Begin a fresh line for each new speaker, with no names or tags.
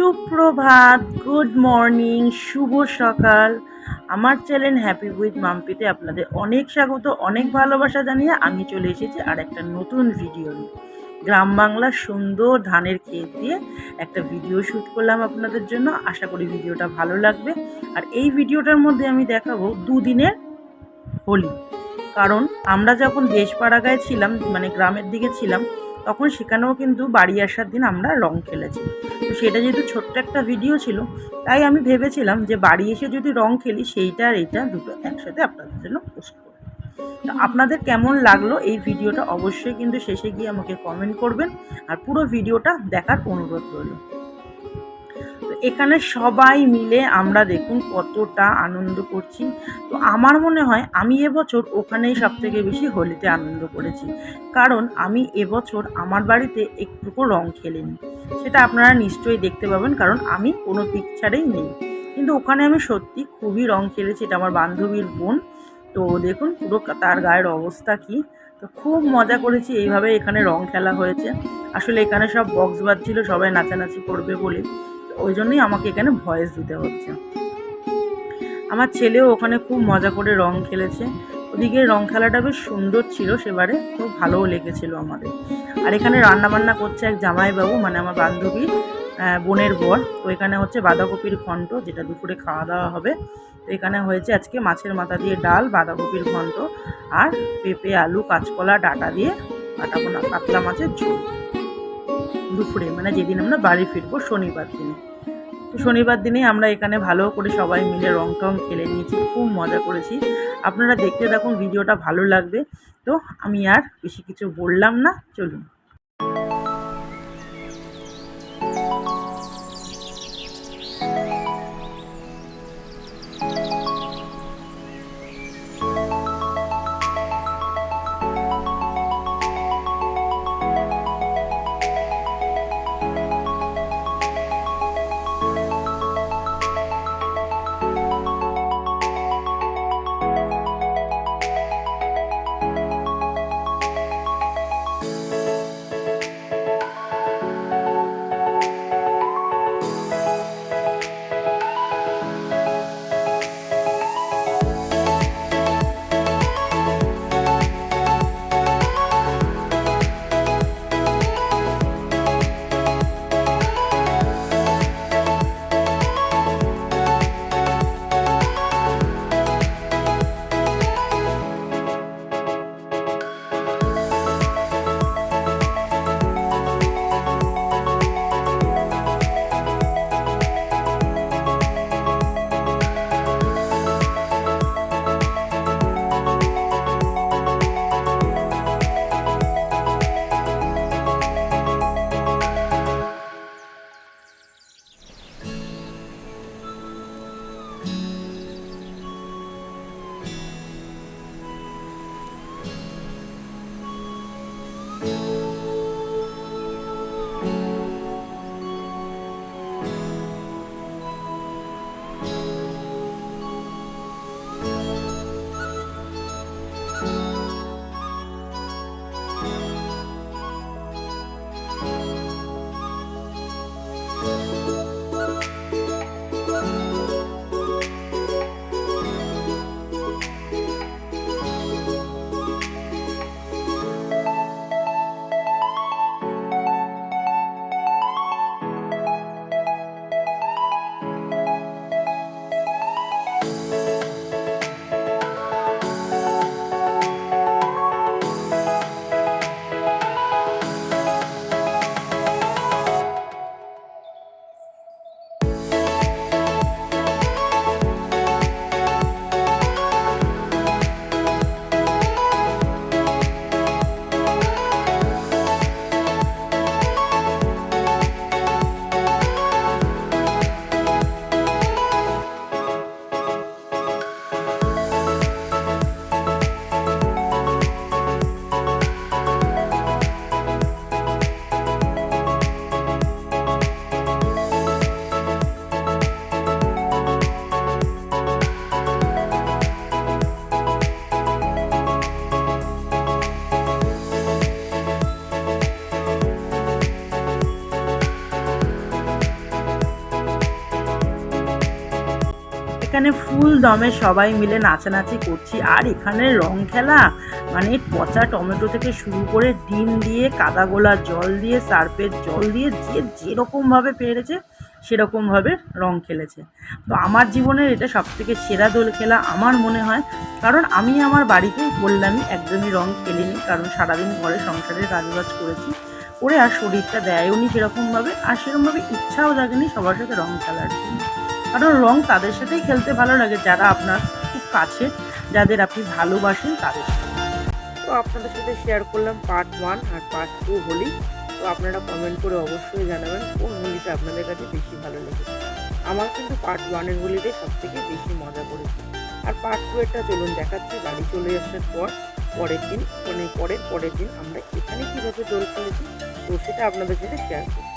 সুপ্রভাত good morning শুভ সকাল। আমার চ্যানেল হ্যাপি উইথ মাম্পিতে আপনাদের অনেক স্বাগত, অনেক ভালোবাসা জানিয়ে আমি চলে এসেছি আর একটা নতুন ভিডিও নিয়ে। গ্রাম বাংলার সুন্দর ধানের ক্ষেত দিয়ে একটা ভিডিও শ্যুট করলাম আপনাদের জন্য। আশা করি ভিডিওটা ভালো লাগবে। আর এই ভিডিওটার মধ্যে আমি দেখাবো দুদিনের হোলি। কারণ আমরা যখন দেশপাড়াগায় ছিলাম মানে গ্রামের দিকে ছিলাম তখন সেখানেও কিন্তু বাড়ি আসার দিন আমরা রং খেলেছি। তো সেটা যেহেতু ছোট্ট একটা ভিডিও ছিল, তাই আমি ভেবেছিলাম যে বাড়ি এসে যদি রং খেলি, সেইটা আর এইটা দুটো একসাথে আপনাদের জন্য পোস্ট করব। তো আপনাদের কেমন লাগল এই ভিডিওটা অবশ্যই কিন্তু শেষে গিয়ে আমাকে কমেন্ট করবেন। আর পুরো ভিডিওটা দেখার অনুরোধ রইল। এখানে সবাই মিলে আমরা দেখুন কতটা আনন্দ করছি। তো আমার মনে হয় আমি এবছর ওখানেই সব থেকে বেশি হোলিতে আনন্দ করেছি। কারণ আমি এবছর আমার বাড়িতে একটুকু রং খেলিনি। সেটা আপনারা নিশ্চয়ই দেখতে পাবেন, কারণ আমি কোনো পিকচারেই নেই। কিন্তু ওখানে আমি সত্যি খুবই রং খেলেছি, এটা আমার বান্ধবীর বোন। তো দেখুন পুরো তার গায়ের অবস্থা কি। তো খুব মজা করেছি এইভাবে এখানে রং খেলা হয়েছে। আসলে এখানে সব বক্স বাজছিল, সবাই নাচানাচি করবে বলে। ওই জন্যই আমাকে এখানে ভয়েস দিতে হচ্ছে। আমার ছেলেও ওখানে খুব মজা করে রং খেলেছে। ওদিকে রং খেলাটা বেশ সুন্দর ছিল সেবারে খুব ভালোও লেগেছিল আমাদের। আর এখানে রান্নাবান্না করছে এক জামাইবাবু মানে আমার বান্ধবীর আহ, বোনের বর। তো এখানে হচ্ছে বাঁধাকপির ঘন্ট যেটা দুপুরে খাওয়া দাওয়া হবে। তো এখানে হয়েছে আজকে মাছের মাথা দিয়ে ডাল বাঁধাকপির ঘন্ট আর পেঁপে আলু কাঁচকলা ডাটা দিয়ে কাটা বোনা কাতলা মাছের ঝোল। দুপুরে মানে যেদিন আমরা বাড়ি ফিরবো শনিবার দিনে। তো শনিবার দিনে আমরা এখানে ভালো করে সবাই মিলে রং টং খেলে নিয়েছি, খুব মজা করেছি। আপনারা দেখতে দেখুন ভিডিওটা ভালো লাগবে। তো আমি আর বেশি কিছু বললাম না, চলুন। এখানে ফুল দমে সবাই মিলে নাচানাচি করছি। আর এখানে রং খেলা মানে পচা টমেটো থেকে শুরু করে ডিম দিয়ে, কাদা গোলা জল দিয়ে সার্ফের জল দিয়ে, যে যেরকমভাবে পেরেছে সেরকমভাবে রং খেলেছে। তো আমার জীবনের এটা সবথেকে সেরা দোল খেলা আমার মনে হয়। কারণ আমি আমার বাড়িতে বললামই, একদমই রং খেলিনি, কারণ সারাদিন ঘরে সংসারের কাজবাজ করেছি। করে আর শরীরটা দেয়ও নি সেরকমভাবে আর সেরকমভাবে ইচ্ছাও জাগেনি সবার সাথে রং খেলার জন্য। কারণ রং তাদের সাথেই খেলতে ভালো লাগে, যারা আপনার খুব কাছে, যাদের আপনি ভালোবাসেন তাদের সাথে। তো আপনাদের সাথে শেয়ার করলাম পার্ট ওয়ান আর পার্ট টু হোলি। তো আপনারা কমেন্ট করে অবশ্যই জানাবেন কোন হোলিটা আপনাদের কাছে বেশি ভালো লেগেছে। আমার কিন্তু পার্ট ওয়ানের হোলিতে সব থেকে বেশি মজা করেছি। আর পার্ট টু এরটা চলুন দেখাচ্ছি, বাড়ি চলে আসার পর, পরের দিন মানে পরের পরের দিন আমরা এখানে কীভাবে দোল খেলেছি, তো সেটা আপনাদের সাথে শেয়ার করছি।